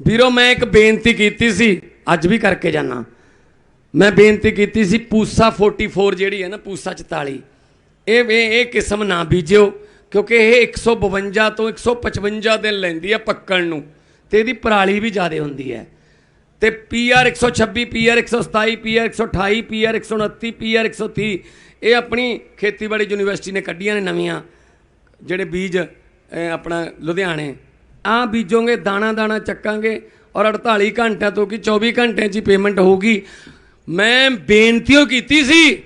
ਵੀਰੋ, ਮੈਂ ਇੱਕ ਬੇਨਤੀ ਕੀਤੀ ਸੀ, ਅੱਜ ਵੀ ਕਰਕੇ ਜਾਣਾ ਮੈਂ ਬੇਨਤੀ ਕੀਤੀ ਸੀ, ਪੂਸਾ 44 ਜਿਹੜੀ ਹੈ ਨਾ, ਪੂਸਾ 44 ਇਹ ਇਹ ਇਹ ਕਿਸਮ ਨਾ ਬੀਜਿਓ, ਕਿਉਂਕਿ ਇਹ 152 ਤੋਂ 155 ਦਿਨ ਲੈਂਦੀ ਹੈ ਪੱਕਣ ਨੂੰ, ਤੇ ਇਹਦੀ ਪਰਾਲੀ ਵੀ ਜ਼ਿਆਦਾ ਹੁੰਦੀ ਹੈ। ਤੇ PR 126 PR 127 PR 128 PR 129 PR 130 ਇਹ ਆਪਣੀ ਖੇਤੀਬਾੜੀ ਯੂਨੀਵਰਸਿਟੀ ਨੇ ਕੱਢੀਆਂ ਨੇ ਨਵੀਆਂ, ਜਿਹੜੇ ਬੀਜ ਆਪਣਾ ਲੁਧਿਆਣੇ ਆ ਬੀਜੋਗੇ, ਦਾਣਾ ਦਾਣਾ ਚੱਕਾਂਗੇ ਔਰ 48 ਘੰਟਿਆਂ ਤੋਂ ਕਿ 24 ਘੰਟਿਆਂ 'ਚ ਹੀ ਪੇਮੈਂਟ ਹੋਊਗੀ। ਮੈਂ ਬੇਨਤੀਓ ਕੀਤੀ ਸੀ।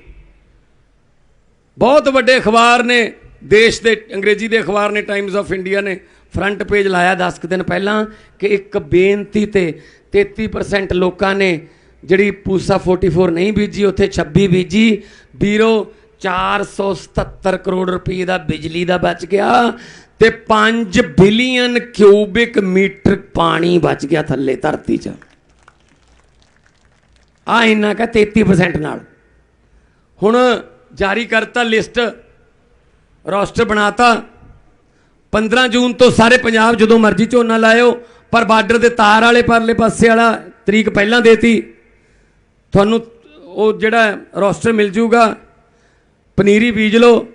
ਬਹੁਤ ਵੱਡੇ ਅਖਬਾਰ ਨੇ, ਦੇਸ਼ ਦੇ, ਅੰਗਰੇਜ਼ੀ ਦੇ ਅਖਬਾਰ ਨੇ ਟਾਈਮਜ਼ ਆਫ ਇੰਡੀਆ ਨੇ। ਫਰੰਟ ਪੇਜ ਲਾਇਆ 10 ਕੁ ਦਿਨ ਪਹਿਲਾਂ ਕਿ ਇੱਕ ਬੇਨਤੀ ਤੇ 33% ਲੋਕਾਂ ਨੇ ਜਿਹੜੀ ਪੂਸਾ 44 ਨਹੀਂ ਬੀਜੀ, ਉੱਥੇ 26 ਬੀਜੀ। ਵੀਰੋ 477 ਕਰੋੜ ਰੁਪਏ ਦਾ ਬਿਜਲੀ ਦਾ ਬਚ ਗਿਆ। ਤੇ 5 ਬਿਲੀਅਨ ਕਿਊਬਿਕ ਮੀਟਰ ਪਾਣੀ ਬਚ ਗਿਆ ਥੱਲੇ ਧਰਤੀ 'ਚ। ਆ ਇੰਨਾ ਕਾ 33% ਨਾਲ। ਹੁਣ ਜਾਰੀ ਕਰਤਾ ਲਿਸਟ, ਰੋਸਟਰ ਬਣਾਤਾ। 15 ਜੂਨ ਤੋਂ ਸਾਰੇ ਪੰਜਾਬ ਜਦੋਂ ਮਰਜ਼ੀ ਝੋਨਾ ਲਾਇਓ, ਪਰ ਬਾਰਡਰ ਦੇ ਤਾਰ ਵਾਲੇ ਪਰਲੇ ਪਾਸੇ ਵਾਲਾ ਤਰੀਕ ਪਹਿਲਾਂ ਦੇਤੀ। ਤੁਹਾਨੂੰ ਉਹ ਜਿਹੜਾ ਰੋਸਟਰ ਮਿਲ ਜੂਗਾ, ਪਨੀਰੀ ਬੀਜ ਲਓ,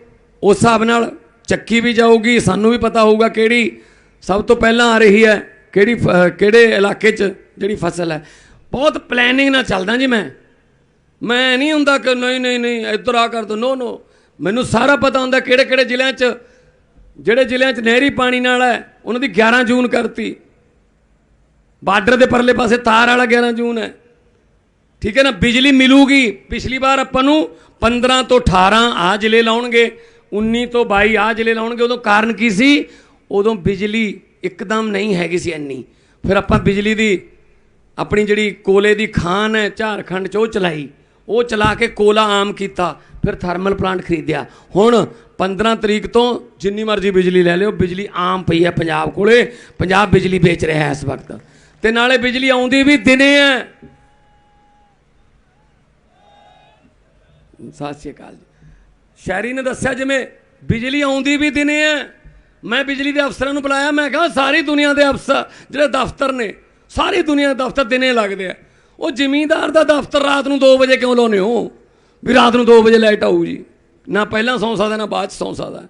ਉਸ ਹਿਸਾਬ ਨਾਲ ਚੱਕੀ ਵੀ ਜਾਊਗੀ, ਸਾਨੂੰ ਵੀ ਪਤਾ ਹੋਊਗਾ ਕਿਹੜੀ ਸਭ ਤੋਂ ਪਹਿਲਾਂ ਆ ਰਹੀ ਹੈ, ਕਿਹੜੀ ਫ- ਕਿਹੜੇ ਇਲਾਕੇ 'ਚ ਜਿਹੜੀ ਫਸਲ ਹੈ। ਬਹੁਤ ਪਲੈਨਿੰਗ ਨਾਲ ਚੱਲਦਾ ਜੀ ਮੈਂ। ਮੈਂ ਨਹੀਂ ਹੁੰਦਾ ਕਿ ਨਹੀਂ ਨਹੀਂ ਨਹੀਂ, ਇੱਧਰ ਆ ਕਰ ਦੋ ਨੋ ਨੋ ਮੈਨੂੰ ਸਾਰਾ ਪਤਾ ਹੁੰਦਾ ਕਿਹੜੇ ਕਿਹੜੇ ਜ਼ਿਲ੍ਹਿਆਂ 'ਚ, ਜਿਹੜੇ ਜ਼ਿਲ੍ਹਿਆਂ 'ਚ ਨਹਿਰੀ ਪਾਣੀ ਨਾਲ ਹੈ, ਉਹਨਾਂ ਦੀ 11 ਜੂਨ ਕਰਤੀ। ਬਾਰਡਰ ਦੇ ਪਰਲੇ ਪਾਸੇ ਤਾਰ ਵਾਲਾ 11 ਜੂਨ ਹੈ। ਠੀਕ ਹੈ ਨਾ, ਬਿਜਲੀ ਮਿਲੂਗੀ, ਪਿਛਲੀ ਵਾਰ ਆਪਾਂ ਨੂੰ 15 ਤੋਂ 18 ਆ ਜ਼ਿਲ੍ਹੇ ਲਾਉਣਗੇ। 19 ਤੋਂ 22 ਆ ਜ਼ਿਲ੍ਹੇ ਲਾਉਣਗੇ, ਉਦੋਂ ਕਾਰਨ ਕੀ ਸੀ? ਉਦੋਂ ਬਿਜਲੀ ਇੱਕਦਮ ਨਹੀਂ ਹੈਗੀ ਸੀ ਇੰਨੀ। ਫਿਰ ਆਪਾਂ ਬਿਜਲੀ ਦੀ ਆਪਣੀ ਜਿਹੜੀ ਕੋਲੇ ਦੀ ਖਾਨ ਹੈ, ਝਾਰਖੰਡ 'ਚ, ਉਹ ਚਲਾਈ। ਉਹ ਚਲਾ ਕੇ ਕੋਲਾ ਆਮ ਕੀਤਾ, ਫਿਰ ਥਰਮਲ ਪਲਾਂਟ ਖਰੀਦਿਆ। ਹੁਣ 15 ਤਰੀਕ ਤੋਂ ਜਿੰਨੀ ਮਰਜ਼ੀ ਬਿਜਲੀ ਲੈ ਲਿਓ, ਬਿਜਲੀ ਆਮ ਪਈ ਹੈ ਪੰਜਾਬ ਕੋਲੇ। ਪੰਜਾਬ ਬਿਜਲੀ ਵੇਚ ਰਿਹਾ ਹੈ ਇਸ ਵਕਤ। ਤੇ ਨਾਲੇ ਬਿਜਲੀ ਆਉਂਦੀ ਵੀ ਦਿਨੇ ਹੈ। ਸਤਿ ਸ਼੍ਰੀ ਅਕਾਲ ਜੀ। ਸ਼ਹਿਰੀ ਨੇ ਦੱਸਿਆ ਜਿਵੇਂ ਬਿਜਲੀ ਆਉਂਦੀ ਵੀ ਦਿਨੇ ਹੈ ਮੈਂ ਬਿਜਲੀ ਦੇ ਅਫਸਰਾਂ ਨੂੰ ਬੁਲਾਇਆ, ਮੈਂ ਕਿਹਾ ਸਾਰੀ ਦੁਨੀਆ ਦੇ ਅਫਸਰ ਜਿਹੜੇ ਦਫ਼ਤਰ ਨੇ, ਸਾਰੀ ਦੁਨੀਆ ਦੇ ਦਫ਼ਤਰ ਦਿਨੇ ਲੱਗਦੇ ਆ ਉਹ ਜ਼ਮੀਂਦਾਰ ਦਾ ਦਫ਼ਤਰ ਰਾਤ ਨੂੰ 2 ਵਜੇ ਕਿਉਂ ਲਾਉਨੇ ਹੋ? ਵੀ ਰਾਤ ਨੂੰ 2 ਵਜੇ ਲਾਈਟ ਆਊ ਜੀ। ਨਾ ਪਹਿਲਾਂ ਸੌਂ ਸਕਦਾ, ਨਾ ਬਾਅਦ ਚ ਸੌਂ ਸਕਦਾ।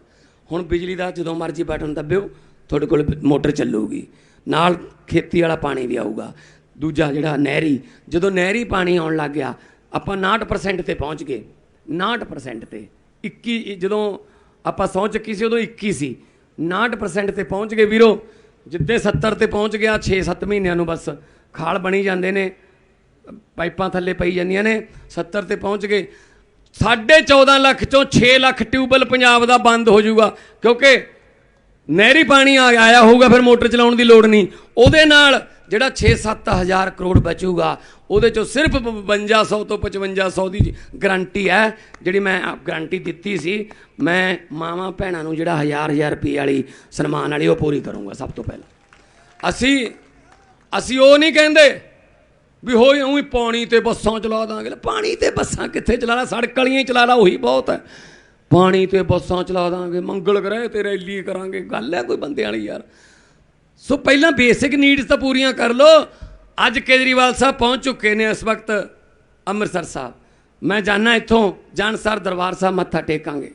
ਹੁਣ ਬਿਜਲੀ ਦਾ ਜਦੋਂ ਮਰਜ਼ੀ ਬਟਨ ਦੱਬਿਓ, ਤੁਹਾਡੇ ਕੋਲ ਮੋਟਰ ਚੱਲੂਗੀ। ਨਾਲ ਖੇਤੀ ਵਾਲਾ ਪਾਣੀ ਵੀ ਆਊਗਾ। ਦੂਜਾ ਜਿਹੜਾ ਨਹਿਰੀ, ਜਦੋਂ ਨਹਿਰੀ ਪਾਣੀ ਆਉਣ ਲੱਗ ਗਿਆ, ਆਪਾਂ 59% ਤੇ ਪਹੁੰਚ ਗਏ। 59% ਤੇ। 21 ਜਦੋਂ ਆਪਾਂ ਸਹੁੰ ਚੱਕੀ ਸੀ, ਉਦੋਂ 21 ਸੀ। 59% ਤੇ ਪਹੁੰਚ ਗਏ ਵੀਰੋ। ਜਿੱਦੇ 70 ਤੇ ਪਹੁੰਚ ਗਿਆ 6-7 ਮਹੀਨਿਆਂ ਨੂੰ ਬਸ ਖਾਲ ਬਣੀ ਜਾਂਦੇ ਨੇ। ਪਾਈਪਾਂ ਥੱਲੇ ਪਈ ਜਾਂਦੀਆਂ ਨੇ। 70 ਤੇ ਪਹੁੰਚ ਗਏ। ਸਾਢੇ 14 ਲੱਖ ਚੋਂ 6 ਲੱਖ ਟਿਊਬਲ ਪੰਜਾਬ ਦਾ ਬੰਦ ਹੋ ਜਾਊਗਾ। ਕਿਉਂਕਿ ਨਹਿਰੀ ਪਾਣੀ ਆ, ਆਇਆ ਹੋਊਗਾ, ਫਿਰ ਮੋਟਰ ਚਲਾਉਣ ਦੀ ਲੋੜ ਨਹੀਂ। ਉਹਦੇ ਨਾਲ ਜਿਹੜਾ 6-7 ਹਜ਼ਾਰ ਕਰੋੜ ਬਚੂਗਾ, ਉਹਦੇ ਚੋਂ ਸਿਰਫ 5200 ਤੋਂ 5500 ਦੀ ਗਰੰਟੀ ਹੈ, ਜਿਹੜੀ ਮੈਂ ਗਰੰਟੀ ਦਿੱਤੀ ਸੀ। ਮੈਂ ਮਾਵਾਂ ਭੈਣਾਂ ਨੂੰ ਜਿਹੜਾ ਹਜ਼ਾਰ ਹਜ਼ਾਰ ਰੁਪਏ ਵਾਲੀ ਸਨਮਾਨ ਵਾਲੀ ਉਹ ਪੂਰੀ ਕਰੂੰਗਾ ਸਭ ਤੋਂ ਪਹਿਲਾਂ। ਅਸੀਂ ਅਸੀਂ ਉਹ ਨਹੀਂ ਕਹਿੰਦੇ ਵੀ ਹੋਈ ਉਹੀ ਪਾਣੀ ਤੇ ਬੱਸਾਂ ਚਲਾ ਦਾਂਗੇ। ਪਾਣੀ ਤੇ ਬੱਸਾਂ ਕਿੱਥੇ ਚਲਾ ਲਾ? ਸੜਕ ਵਾਲੀਆਂ ਹੀ ਚਲਾ ਲਾ, ਉਹੀ ਬਹੁਤ ਹੈ। ਪਾਣੀ ਤੇ ਬੱਸਾਂ ਚਲਾ ਦਾਂਗੇ, ਮੰਗਲ ਗ੍ਰਹਿ ਤੇ ਰੈਲੀ ਕਰਾਂਗੇ। ਗੱਲ ਹੈ ਕੋਈ ਬੰਦੇ ਵਾਲੀ ਯਾਰ। ਸੋ ਪਹਿਲਾਂ ਬੇਸਿਕ ਨੀਡਸ ਤਾਂ ਪੂਰੀਆਂ ਕਰ ਲੋ ਅੱਜ ਕੇਜਰੀਵਾਲ ਸਾਹਿਬ ਪਹੁੰਚ ਚੁੱਕੇ ਨੇ ਇਸ ਵਕਤ ਅੰਮ੍ਰਿਤਸਰ ਸਾਹਿਬ। ਮੈਂ ਜਾਣਾ ਇੱਥੋਂ ਜਾਨਸਰ ਦਰਬਾਰ ਸਾਹਿਬ ਮੱਥਾ ਟੇਕਾਂਗੇ।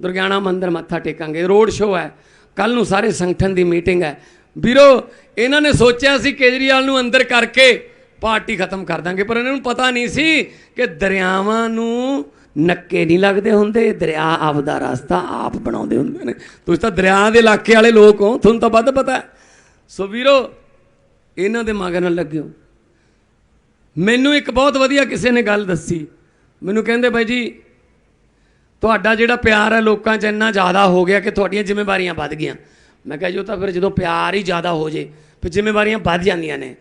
ਦੁਰਗਿਆਣਾ ਮੰਦਿਰ ਮੱਥਾ ਟੇਕਾਂਗੇ। ਰੋਡ ਸ਼ੋਅ ਹੈ। ਕੱਲ ਨੂੰ ਸਾਰੇ ਸੰਗਠਨ ਦੀ ਮੀਟਿੰਗ ਹੈ। ਵੀਰੋ, ਇਹਨਾਂ ਨੇ ਸੋਚਿਆ ਸੀ ਕੇਜਰੀਵਾਲ ਨੂੰ ਅੰਦਰ ਕਰਕੇ ਪਾਰਟੀ ਖਤਮ ਕਰ ਦਾਂਗੇ, ਪਰ ਇਹਨਾਂ ਨੂੰ ਪਤਾ ਨਹੀਂ ਸੀ ਕਿ ਦਰਿਆਵਾਂ ਨੂੰ ਨੱਕੇ ਨਹੀਂ ਲੱਗਦੇ ਹੁੰਦੇ। ਦਰਿਆ ਆਪਦਾ ਰਸਤਾ ਆਪ ਬਣਾਉਂਦੇ ਹੁੰਦੇ ਨੇ। ਤੁਸੀਂ ਤਾਂ ਦਰਿਆ ਦੇ ਇਲਾਕੇ ਵਾਲੇ ਲੋਕ ਹੋ, ਤੁਹਾਨੂੰ ਤਾਂ ਵੱਧ ਪਤਾ ਹੈ। ਸੋ ਵੀਰੋ, ਇਹਨਾਂ ਦੇ ਮਗਰ ਨਾਲ ਲੱਗਿਓ ਮੈਨੂੰ ਇੱਕ ਬਹੁਤ ਵਧੀਆ ਕਿਸੇ ਨੇ ਗੱਲ ਦੱਸੀ। ਮੈਨੂੰ ਕਹਿੰਦੇ, ਬਾਈ ਜੀ, ਤੁਹਾਡਾ ਜਿਹੜਾ ਪਿਆਰ ਹੈ ਲੋਕਾਂ 'ਚ ਇੰਨਾ ਜ਼ਿਆਦਾ ਹੋ ਗਿਆ ਕਿ ਤੁਹਾਡੀਆਂ ਜ਼ਿੰਮੇਵਾਰੀਆਂ ਵੱਧ ਗਈਆਂ। ਮੈਂ ਕਿਹਾ, ਜੀ, ਉਹ ਤਾਂ ਫਿਰ ਜਦੋਂ ਪਿਆਰ ਹੀ ਜ਼ਿਆਦਾ ਹੋ ਜੇ, ਫਿਰ ਜ਼ਿੰਮੇਵਾਰੀਆਂ ਵੱਧ ਜਾਂਦੀਆਂ ਨੇ।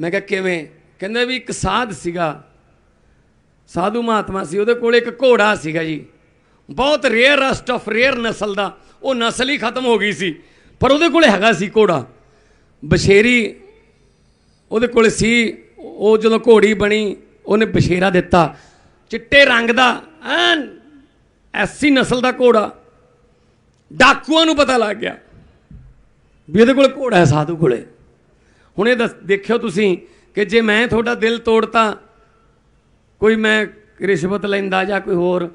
ਮੈਂ ਕਿਹਾ, ਕਿਵੇਂ? ਕਹਿੰਦੇ ਵੀ ਇੱਕ ਸਾਧ ਸੀਗਾ। ਸਾਧੂ ਮਹਾਤਮਾ ਸੀ, ਉਹਦੇ ਕੋਲ ਇੱਕ ਘੋੜਾ ਸੀਗਾ ਜੀ। ਬਹੁਤ ਰੇਅਰ ਰਸਟ ਆਫ ਰੇਅਰ ਨਸਲ ਦਾ। ਉਹ ਨਸਲ ਹੀ ਖਤਮ ਹੋ ਗਈ ਸੀ। ਪਰ ਉਹਦੇ ਕੋਲੇ ਹੈਗਾ ਸੀ ਘੋੜਾ। ਬਸ਼ੇਰੀ ਉਹਦੇ ਕੋਲੇ ਸੀ, ਉਹ ਜਦੋਂ ਘੋੜੀ ਬਣੀ, ਉਹਨੇ ਬਸ਼ੇਰਾ ਦਿੱਤਾ। ਚਿੱਟੇ ਰੰਗ ਦਾ, ਐਨ, ਐਸੀ ਨਸਲ ਦਾ ਘੋੜਾ। ਡਾਕੂਆਂ ਨੂੰ ਪਤਾ ਲੱਗ ਗਿਆ ਵੀ ਇਹਦੇ ਕੋਲ ਘੋੜਾ ਹੈ ਸਾਧੂ ਕੋਲੇ। ਹੁਣ ਇਹ ਦੱਸ- ਦੇਖਿਓ ਤੁਸੀਂ ਕਿ ਜੇ ਮੈਂ ਤੁਹਾਡਾ ਦਿਲ ਤੋੜਤਾ, ਕੋਈ ਮੈਂ ਰਿਸ਼ਵਤ ਲੈਂਦਾ ਜਾਂ ਕੋਈ ਹੋਰ,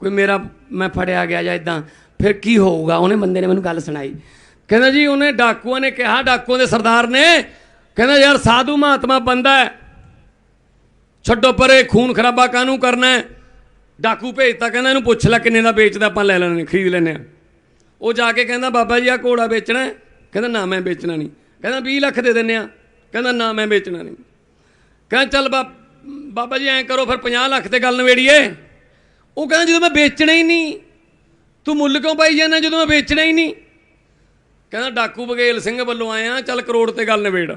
ਕੋਈ ਮੇਰਾ, ਮੈਂ ਫੜਿਆ ਗਿਆ ਜਾਂ ਇਦਾਂ ਫਿਰ ਕੀ ਹੋਊਗਾ? ਉਹਨੇ ਬੰਦੇ ਨੇ ਮੈਨੂੰ ਗੱਲ ਸੁਣਾਈ। ਕਹਿੰਦਾ ਜੀ, ਉਹਨੇ ਡਾਕੂਆਂ ਨੇ ਕਿਹਾ, ਡਾਕੂਆਂ ਦੇ ਸਰਦਾਰ ਨੇ, ਕਹਿੰਦਾ ਯਾਰ ਸਾਧੂ ਮਹਾਤਮਾ ਬੰਦਾ ਹੈ। ਛੱਡੋ ਪਰੇ, ਖੂਨ ਖਰਾਬਾ ਕਾਹਨੂੰ ਕਰਨਾ ਹੈ? ਡਾਕੂ ਭੇਜਤਾ, ਕਹਿੰਦਾ ਇਹਨੂੰ ਪੁੱਛ ਲੈ ਕਿੰਨੇ ਦਾ ਵੇਚਦਾ, ਆਪਾਂ ਲੈ ਲੈਣੇ ਖਰੀਦ ਲੈਣੇ ਆ ਉਹ ਜਾ ਕੇ ਕਹਿੰਦਾ, ਬਾਬਾ ਜੀ ਆ ਘੋੜਾ ਵੇਚਣਾ ਕਹਿੰਦਾ, ਨਾ ਮੈਂ ਵੇਚਣਾ ਨਹੀਂ। ਕਹਿੰਦਾ 20 ਲੱਖ ਦੇ ਦਿੰਨੇ ਆ ਕਹਿੰਦਾ, ਨਾ ਮੈਂ ਵੇਚਣਾ ਨਹੀਂ। ਕਹਿੰਦਾ, ਚੱਲ ਬਾ- ਬਾਬਾ ਜੀ, ਐਂ ਕਰੋ, ਫਿਰ 50 ਲੱਖ ਤੇ ਗੱਲ ਨਵੇੜੀਏ ਉਹ ਕਹਿੰਦਾ, ਜਦੋਂ ਮੈਂ ਵੇਚਣਾ ਹੀ ਨਹੀਂ, ਤੂੰ ਮੁੱਲ ਕਿਉਂ ਪਾਈ ਜਾਂਦਾ ਜਦੋਂ ਮੈਂ ਵੇਚਣਾ ਹੀ ਨਹੀਂ? ਕਹਿੰਦਾ, ਡਾਕੂ ਬਗੇਲ ਸਿੰਘ ਵੱਲੋਂ ਆਇਆ, ਚੱਲ ਕਰੋੜ ਤੇ ਗੱਲ ਨਵੇੜ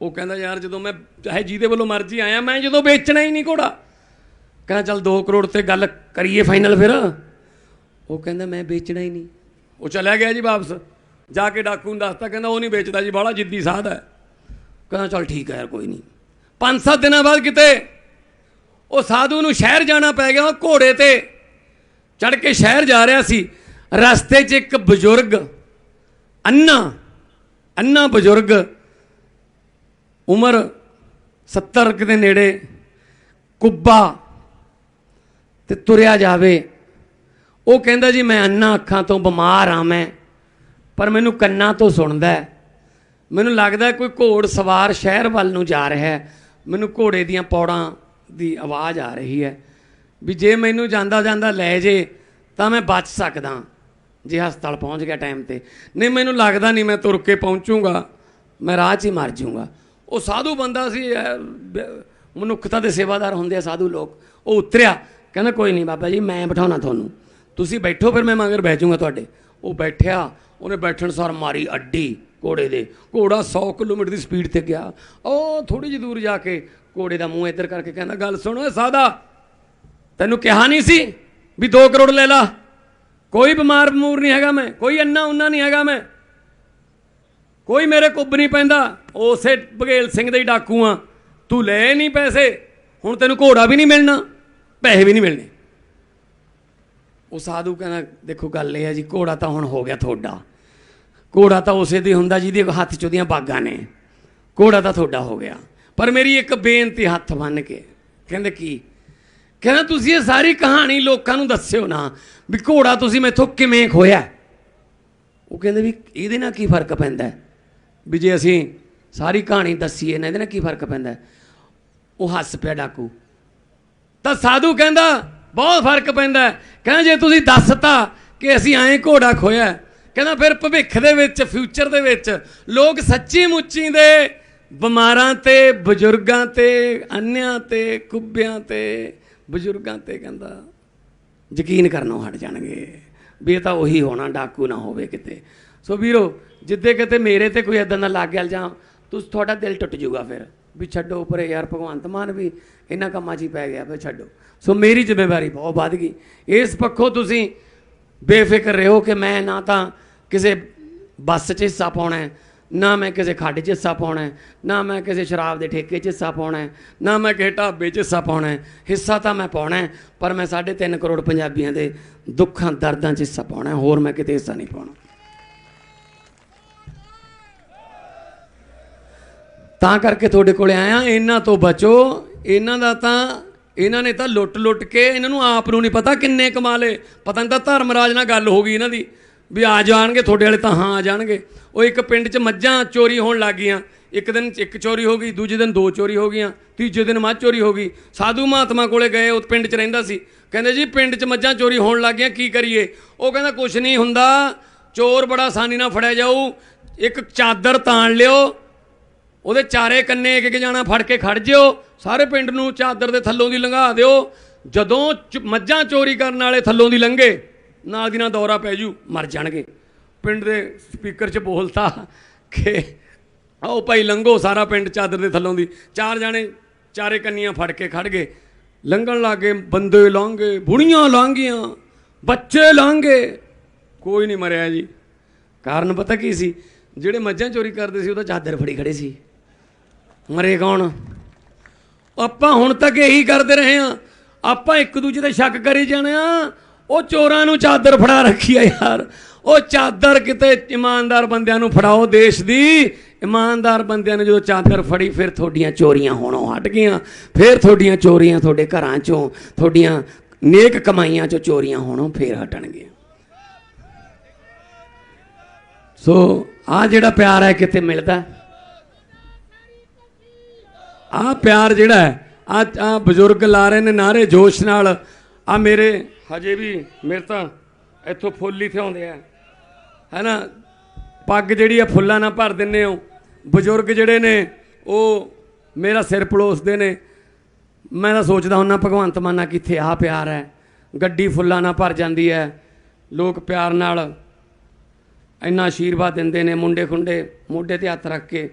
ਉਹ ਕਹਿੰਦਾ, ਯਾਰ ਜਦੋਂ ਮੈਂ ਚਾਹੇ ਜਿਹਦੇ ਵੱਲੋਂ ਮਰਜ਼ੀ ਆਇਆ, ਮੈਂ ਜਦੋਂ ਵੇਚਣਾ ਹੀ ਨਹੀਂ ਘੋੜਾ। ਕਹਿੰਦਾ, ਚੱਲ 2 ਕਰੋੜ ਤੇ ਗੱਲ ਕਰੀਏ ਫਾਈਨਲ ਫਿਰ। ਉਹ ਕਹਿੰਦਾ, ਮੈਂ ਵੇਚਣਾ ਹੀ ਨਹੀਂ। ਉਹ ਚਲਿਆ ਗਿਆ ਜੀ ਵਾਪਸ। ਜਾ ਕੇ ਡਾਕੂ ਨੂੰ ਦੱਸਤਾ, ਕਹਿੰਦਾ, ਉਹ ਨਹੀਂ ਵੇਚਦਾ ਜੀ, ਬਾਹਲਾ ਜਿੱਦੀ ਸਾਧ ਹੈ। ਕਹਿੰਦਾ, ਚੱਲ ਠੀਕ ਹੈ ਯਾਰ, ਕੋਈ ਨਹੀਂ। ਪੰਜ ਸੱਤ ਦਿਨਾਂ ਬਾਅਦ ਕਿਤੇ ਉਹ ਸਾਧੂ ਨੂੰ ਸ਼ਹਿਰ ਜਾਣਾ ਪੈ ਗਿਆ, ਉਹ ਘੋੜੇ ਤੇ ਚੜ ਕੇ ਸ਼ਹਿਰ ਜਾ ਰਿਹਾ ਸੀ। ਰਸਤੇ 'ਚ ਇੱਕ ਬਜ਼ੁਰਗ ਅੰਨਾ ਅੰਨਾ ਬਜ਼ੁਰਗ ਉਮਰ 70 ਕੁ ਦੇ ਨੇੜੇ ਕੁੱਬਾ ਤੇ ਤੁਰਿਆ ਜਾਵੇ ਉਹ ਕਹਿੰਦਾ ਜੀ ਮੈਂ ਅੰਨਾ ਅੱਖਾਂ ਤੋਂ ਬਿਮਾਰ ਆ ਮੈਂ ਪਰ ਮੈਨੂੰ ਕੰਨਾਂ ਤੋਂ ਸੁਣਦਾ ਮੈਨੂੰ ਲੱਗਦਾ ਕੋਈ ਘੋੜ ਸਵਾਰ ਸ਼ਹਿਰ ਵੱਲ ਨੂੰ ਜਾ ਰਿਹਾ ਹੈ ਮੈਨੂੰ ਘੋੜੇ ਦੀਆਂ ਪੌੜਾਂ ਦੀ ਆਵਾਜ਼ ਆ ਰਹੀ ਹੈ ਵੀ ਜੇ ਮੈਨੂੰ ਜਾਂਦਾ ਜਾਂਦਾ ਲੈ ਜੇ ਤਾਂ ਮੈਂ ਬਚ ਸਕਦਾ ਜੇ ਹਸਪਤਾਲ ਪਹੁੰਚ ਗਿਆ ਟਾਈਮ ਤੇ। ਨਹੀਂ, ਮੈਨੂੰ ਲੱਗਦਾ ਨਹੀਂ ਮੈਂ ਤੁਰ ਕੇ ਪਹੁੰਚੂਗਾ। ਮੈਂ ਰਾਹ 'ਚ ਹੀ ਮਰ ਜਾਊਂਗਾ। ਉਹ ਸਾਧੂ ਬੰਦਾ ਸੀ ਮਨੁੱਖਤਾ ਦੇ ਸੇਵਾਦਾਰ ਹੁੰਦੇ ਆ ਸਾਧੂ ਲੋਕ। ਉਹ ਉਤਰਿਆ। ਕਹਿੰਦਾ, ਕੋਈ ਨਹੀਂ ਬਾਬਾ ਜੀ, ਮੈਂ ਬਿਠਾਉਣਾ ਤੁਹਾਨੂੰ। ਤੁਸੀਂ ਬੈਠੋ, ਫਿਰ ਮੈਂ ਮਗਰ ਬਹਿ ਜਾਊਂਗਾ ਤੁਹਾਡੇ। ਉਹ ਬੈਠਿਆ। ਉਹਨੇ ਬੈਠਣ ਸਾਰ ਮਾਰੀ ਅੱਡੀ ਘੋੜੇ ਦੇ। ਘੋੜਾ 100 ਕਿਲੋਮੀਟਰ ਦੀ ਸਪੀਡ ਤੇ ਗਿਆ। ਉਹ ਥੋੜੀ ਜਿਹੀ ਦੂਰ ਜਾ ਕੇ ਘੋੜੇ ਦਾ ਮੂੰਹ ਇੱਧਰ ਕਰਕੇ ਕਹਿੰਦਾ, ਗੱਲ ਸੁਣੋ ਓਏ ਸਾਦਾ ਤੈਨੂੰ ਕਿਹਾ ਨਹੀਂ ਸੀ ਵੀ 2 ਕਰੋੜ ਲੈ ਲਾ? ਕੋਈ ਬਿਮਾਰ ਬਮੂਰ ਨਹੀਂ ਹੈਗਾ ਮੈਂ, ਕੋਈ ਅੰਨਾ ਉਨਾ ਨਹੀਂ ਹੈਗਾ ਮੈਂ। ਕੋਈ ਮੇਰੇ ਕੁੱਬ ਨਹੀਂ ਪੈਂਦਾ, ਉਸੇ ਬਘੇਲ ਸਿੰਘ ਦੇ ਹੀ ਡਾਕੂ ਆ। ਤੂੰ ਲੈ ਨਹੀਂ ਪੈਸੇ, ਹੁਣ ਤੈਨੂੰ ਘੋੜਾ ਵੀ ਨਹੀਂ ਮਿਲਣਾ, ਪੈਸੇ ਵੀ ਨਹੀਂ ਮਿਲਣੇ। ਉਹ ਸਾਧੂ ਕਹਿੰਦਾ, ਦੇਖੋ ਗੱਲ ਇਹ ਹੈ ਜੀ, ਘੋੜਾ ਤਾਂ ਹੁਣ ਹੋ ਗਿਆ ਤੁਹਾਡਾ। ਘੋੜਾ ਤਾਂ ਉਸੇ ਦੇ ਹੁੰਦਾ ਜਿਹਦੇ ਹੱਥ 'ਚ ਉਹਦੀਆਂ ਬਾਗਾਂ ਨੇ। ਘੋੜਾ ਤਾਂ ਤੁਹਾਡਾ ਹੋ ਗਿਆ। ਪਰ ਮੇਰੀ ਇੱਕ ਬੇਨਤੀ ਹੱਥ ਬੰਨ ਕੇ, ਕਹਿੰਦੇ ਕੀ? ਕਹਿੰਦਾ, ਤੁਸੀਂ ਇਹ ਸਾਰੀ ਕਹਾਣੀ ਲੋਕਾਂ ਨੂੰ ਦੱਸਿਓ ਨਾ ਵੀ ਘੋੜਾ ਤੁਸੀਂ ਮੈਥੋਂ ਕਿਵੇਂ ਖੋਇਆ ਉਹ ਕਹਿੰਦੇ ਵੀ ਇਹਦੇ ਨਾਲ ਕੀ ਫ਼ਰਕ ਪੈਂਦਾ ਵੀ ਜੇ ਅਸੀਂ ਸਾਰੀ ਕਹਾਣੀ ਦੱਸੀਏ ਨਾ, ਇਹਦੇ ਨਾਲ ਕੀ ਫ਼ਰਕ ਪੈਂਦਾ ਉਹ ਹੱਸ ਪਿਆ ਡਾਕੂ। ਤਾਂ ਸਾਧੂ ਕਹਿੰਦਾ, ਬਹੁਤ ਫ਼ਰਕ ਪੈਂਦਾ ਕਹਿੰਦਾ, ਜੇ ਤੁਸੀਂ ਦੱਸਤਾ ਕਿ ਅਸੀਂ ਐਂ ਘੋੜਾ ਖੋਇਆ ਕਹਿੰਦਾ, ਫਿਰ ਭਵਿੱਖ ਦੇ ਵਿੱਚ, ਫਿਊਚਰ ਦੇ ਵਿੱਚ ਲੋਕ ਸੱਚੀ ਮੁੱਚੀ ਦੇ ਬਿਮਾਰਾਂ ਤੇ, ਬਜ਼ੁਰਗਾਂ ਤੇ, ਅੰਨਿਆਂ ਤੇ ਕੁੱਬਿਆਂ ਤੇ ਬਜ਼ੁਰਗਾਂ ਤੇ ਕਹਿੰਦਾ, ਯਕੀਨ ਕਰਨੋਂ ਹਟ ਜਾਣਗੇ। ਵੀ ਇਹ ਤਾਂ ਉਹੀ ਹੋਣਾ, ਡਾਕੂ ਨਾ ਹੋਵੇ ਕਿਤੇ। ਸੋ ਵੀਰੋ, ਜਿੱਦੇ ਕਿਤੇ ਮੇਰੇ ਤੇ ਕੋਈ ਇਦਾਂ ਦਾ ਲੱਗ ਗਿਆ ਜਾਂ ਤੁਸੀਂ, ਤੁਹਾਡਾ ਦਿਲ ਟੁੱਟ ਜਾਊਗਾ ਫਿਰ। ਵੀ ਛੱਡੋ ਪਰੇ ਯਾਰ, ਭਗਵੰਤ ਮਾਨ ਵੀ ਇਹਨਾਂ ਕੰਮਾਂ 'ਚ ਹੀ ਪੈ ਗਿਆ, ਫਿਰ ਛੱਡੋ। ਸੋ ਮੇਰੀ ਜ਼ਿੰਮੇਵਾਰੀ ਬਹੁਤ ਵੱਧ ਗਈ। ਇਸ ਪੱਖੋਂ ਤੁਸੀਂ ਬੇਫਿਕਰ ਰਹੋ ਕਿ ਮੈਂ ਨਾ ਤਾਂ ਕਿਸੇ ਬੱਸ 'ਚ ਹਿੱਸਾ ਪਾਉਣਾ ਹੈ ਨਾ ਮੈਂ ਕਿਸੇ ਖੱਡ 'ਚ ਹਿੱਸਾ ਪਾਉਣਾ ਹੈ, ਨਾ ਮੈਂ ਕਿਸੇ ਸ਼ਰਾਬ ਦੇ ਠੇਕੇ 'ਚ ਹਿੱਸਾ ਪਾਉਣਾ ਹੈ, ਨਾ ਮੈਂ ਕਿਸੇ ਢਾਬੇ 'ਚ ਹਿੱਸਾ ਪਾਉਣਾ ਹੈ। ਹਿੱਸਾ ਤਾਂ ਮੈਂ ਪਾਉਣਾ ਹੈ, ਪਰ ਮੈਂ 3.5 ਕਰੋੜ ਪੰਜਾਬੀਆਂ ਦੇ ਦੁੱਖਾਂ, ਦਰਦਾਂ 'ਚ ਹਿੱਸਾ ਪਾਉਣਾ ਹੈ, ਹੋਰ ਮੈਂ ਕਿਤੇ ਹਿੱਸਾ ਨਹੀਂ ਪਾਉਣਾ। ਤਾਂ ਕਰਕੇ ਤੁਹਾਡੇ ਕੋਲੇ ਆਇਆ, ਇਹਨਾਂ ਤੋਂ ਬਚੋ, ਇਹਨਾਂ ਦਾ ਤਾਂ, ਇਹਨਾਂ ਨੇ ਤਾਂ ਲੁੱਟ ਲੁੱਟ ਕੇ, ਇਹਨਾਂ ਨੂੰ ਆਪ ਨੂੰ ਨਹੀਂ ਪਤਾ ਕਿੰਨੇ ਕਮਾ ਲਏ। ਪਤਾ ਨਹੀਂ ਤਾਂ ਧਰਮਰਾਜ ਨਾਲ ਗੱਲ ਹੋ ਗਈ ਇਹਨਾਂ ਦੀ। ਵੀ ਆ ਜਾਣਗੇ, ਤੁਹਾਡੇ ਵਾਲੇ ਤਾਂ ਹਾਂ ਆ ਜਾਣਗੇ। ਉਹ ਇੱਕ ਪਿੰਡ 'ਚ ਮੱਝਾਂ ਚੋਰੀ ਹੋਣ ਲੱਗ ਗਈਆਂ। ਇੱਕ ਦਿਨ ਇੱਕ ਚੋਰੀ ਹੋ ਗਈ, ਦੂਜੇ ਦਿਨ ਦੋ ਚੋਰੀ ਹੋ ਗਈਆਂ, ਤੀਜੇ ਦਿਨ ਮੱਝ ਚੋਰੀ ਹੋ ਗਈ। ਸਾਧੂ ਮਹਾਤਮਾ ਕੋਲੇ ਗਏ, ਉਹ ਪਿੰਡ 'ਚ ਰਹਿੰਦਾ ਸੀ। ਕਹਿੰਦੇ ਜੀ, ਪਿੰਡ 'ਚ ਮੱਝਾਂ ਚੋਰੀ ਹੋਣ ਲੱਗ ਗਈਆਂ, ਕੀ ਕਰੀਏ? ਉਹ ਕਹਿੰਦਾ, ਕੁਛ ਨਹੀਂ ਹੁੰਦਾ, ਚੋਰ ਬੜਾ ਆਸਾਨੀ ਨਾਲ ਫੜਿਆ ਜਾਊ। ਇੱਕ ਚਾਦਰ ਤਾਣ ਲਿਓ, ਉਹਦੇ ਚਾਰੇ ਕੰਨੇ ਇੱਕ ਇੱਕ ਜਾਣਾ ਫੜ ਕੇ ਖੜ ਜਿਓ। ਸਾਰੇ ਪਿੰਡ ਨੂੰ ਚਾਦਰ ਦੇ ਥੱਲੋਂ ਦੀ ਲੰਘਾ ਦਿਓ। ਜਦੋਂ ਚ- ਮੱਝਾਂ ਚੋਰੀ ਕਰਨ ਵਾਲੇ ਥੱਲੋਂ ਦੀ ਲੰਘੇ ਨਾਲ ਦੀ ਨਾਲ ਦੌਰਾ ਪੈ ਜੂ, ਮਰ ਜਾਣਗੇ। ਪਿੰਡ ਦੇ ਸਪੀਕਰ 'ਚ ਬੋਲਤਾ ਕਿ, ਆਓ ਭਾਈ ਲੰਘੋ ਸਾਰਾ ਪਿੰਡ ਚਾਦਰ ਦੇ ਥੱਲੋਂ ਦੀ। ਚਾਰ ਜਾਣੇ ਚਾਰੇ ਕੰਨੀਆਂ ਫੜ ਕੇ ਖੜ ਗਏ। ਲੰਘਣ ਲੱਗੇ ਬੰਦੇ ਲਾਂਗੇ ਬੁੜੀਆਂ ਲਾਂਗੀਆਂ ਬੱਚੇ ਲਾਂਗੇ ਕੋਈ ਨਹੀਂ ਮਰਿਆ ਜੀ। ਕਾਰਨ ਪਤਾ ਕੀ ਸੀ? ਜਿਹੜੇ ਮੱਝਾਂ ਚੋਰੀ ਕਰਦੇ ਸੀ ਉਹਦਾ ਚਾਦਰ ਫੜੀ ਖੜੇ ਸੀ। ਮਰੇ ਕੌਣ? ਆਪਾਂ ਹੁਣ ਤੱਕ ਇਹੀ ਕਰਦੇ ਰਹੇ ਆ ਆਪਾਂ ਇੱਕ ਦੂਜੇ ਤੇ ਸ਼ੱਕ ਕਰੀ ਜਾਣਾ ਉਹ ਚੋਰਾਂ ਨੂੰ ਚਾਦਰ ਫੜਾ ਰੱਖੀ ਆ ਯਾਰ। ਉਹ ਚਾਦਰ ਕਿਤੇ ਇਮਾਨਦਾਰ ਬੰਦਿਆਂ ਨੂੰ ਫੜਾਓ ਦੇਸ਼ ਦੀ। ਇਮਾਨਦਾਰ ਬੰਦਿਆਂ ਨੇ ਜਦੋਂ ਚਾਦਰ ਫੜੀ, ਫਿਰ ਤੁਹਾਡੀਆਂ ਚੋਰੀਆਂ ਹੋਣੋਂ ਹਟ ਗਈਆਂ। ਫਿਰ ਤੁਹਾਡੀਆਂ ਚੋਰੀਆਂ ਤੁਹਾਡੇ ਘਰਾਂ ਚੋਂ, ਤੁਹਾਡੀਆਂ ਨੇਕ ਕਮਾਈਆਂ ਚੋਂ ਚੋਰੀਆਂ ਹੋਣੋਂ ਫੇਰ ਹਟਣਗੀਆਂ। ਸੋ ਆ ਜਿਹੜਾ ਪਿਆਰ ਹੈ ਕਿਤੇ ਮਿਲਦਾ? ਆ ਪਿਆਰ ਜਿਹੜਾ ਹੈ ਆ ਆ ਬਜ਼ੁਰਗ ਲਾ ਰਹੇ ਨੇ ਨਾਰੇ ਜੋਸ਼ ਨਾਲ। ਆ ਮੇਰੇ, ਹਜੇ ਵੀ ਮੇਰੇ ਤਾਂ ਇੱਥੋਂ ਫੁੱਲ ਹੀ ਥਿਆਉਂਦੇ ਆ। ਹੈਨਾ ਪੱਗ ਜਿਹੜੀ ਆ ਫੁੱਲਾਂ ਨਾਲ ਭਰ ਦਿੰਨੇ ਹੋ ਬਜ਼ੁਰਗ ਜਿਹੜੇ ਨੇ, ਉਹ ਮੇਰਾ ਸਿਰ ਪਲੋਸਦੇ ਨੇ। ਮੈਂ ਤਾਂ ਸੋਚਦਾ ਹੁੰਨਾ, ਭਗਵੰਤ ਮਾਨਾ ਕਿੱਥੇ ਆ ਪਿਆਰ ਹੈ। ਗੱਡੀ ਫੁੱਲਾਂ ਨਾਲ ਭਰ ਜਾਂਦੀ ਹੈ। ਲੋਕ ਪਿਆਰ ਨਾਲ ਇੰਨਾ ਆਸ਼ੀਰਵਾਦ ਦਿੰਦੇ ਨੇ ਮੁੰਡੇ ਖੁੰਡੇ ਮੋਢੇ ਤੇ ਹੱਥ ਰੱਖ ਕੇ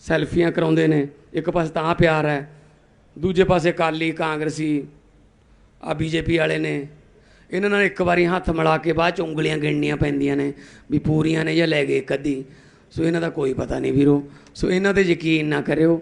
ਸੈਲਫੀਆਂ ਕਰਾਉਂਦੇ ਨੇ। ਇੱਕ ਪਾਸੇ ਤਾਂ ਪਿਆਰ ਹੈ, ਦੂਜੇ ਪਾਸੇ ਕਾਲੀ ਕਾਂਗਰਸੀ। ਆ ਬੀਜੇਪੀ ਵਾਲੇ ਨੇ। ਇਹਨਾਂ ਨਾਲ ਇੱਕ ਵਾਰੀ ਹੱਥ ਮਿਲਾ ਕੇ ਬਾਅਦ ਚ ਉਂਗਲੀਆਂ ਗਿਣਨੀਆਂ ਪੈਂਦੀਆਂ ਨੇ ਵੀ ਪੂਰੀਆਂ ਨੇ ਜਾਂ ਲੈ ਗਏ ਕਦੀ ਸੋ ਇਹਨਾਂ ਦਾ ਕੋਈ ਪਤਾ ਨਹੀਂ ਵੀਰੋ। ਸੋ ਇਹਨਾਂ ਤੇ ਯਕੀਨ ਨਾ ਕਰਿਓ।